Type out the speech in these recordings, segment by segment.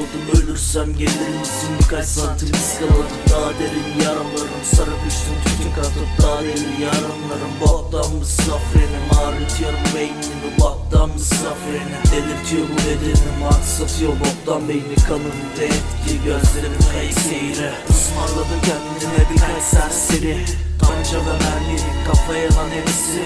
saçmaladım Ölürsem gelir misin? Birkaç santim ıskaladım Daha derin yaralarım. Sarıp üstüm tütün katıp Daha derin yarınlarım boktan mı safrenim? Ağrıtıyorum beynimi baktan mı safrenim? Delirtiyor bu bedenim aksatıyor boktan beyni. Kanımda etki Gözlerim kayık seyre Ismarladım kendime birkaç serseri. Tanca ve mermi kafaya lan hepsi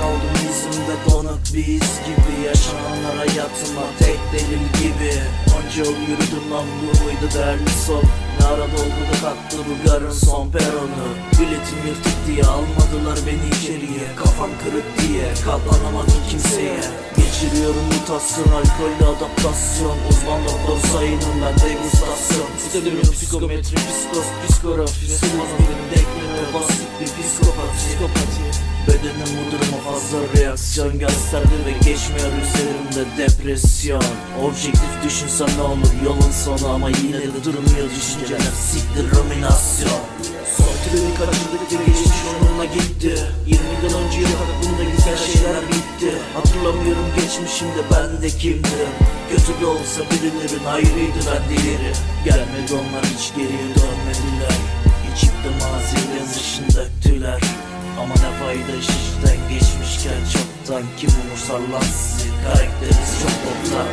kaldım yüzümde donuk bir iz gibi? Yaşananlar hayatıma tek delil gibi. Onca yol yürüdüm lan bu muydu değerli son Ne ara doldu da kalktı bu garın son peronu? Biletim yırtık diye almadılar beni içeriye. Kafam kırık diye katlanamadım kimseye. Geçiriyorum mutasyon alkolle adaptasyon. Uzman doktor sayının ben degustasyon. Üstleniyorum psikometri, psikos, psikografi Sığmaz benim denkleme basit bir psikopati Psikopati Bedenim bu duruma fazla reaksiyon gösterdi ve geçmiyor üzerimde depresyon. Objektif düşünsem ne olur yolun sonu ama yine de durmuyor düşünceler. Siktir ruminasyon. Kaçırdık ve geçmiş onunla gitti. 20 yıl önce aklımda güzel şeyler bitti. Hatırlamıyorum geçmişimde ben de kimdim. Kötü de olsa birilerin ayrıydı ben diğeri Gelmedi onlar hiç geriye dönmediler. İçip de mazilerin ışın döktüler İş işten geçmişken çoktan Kim umursar lan sizi karakteriniz çok toplar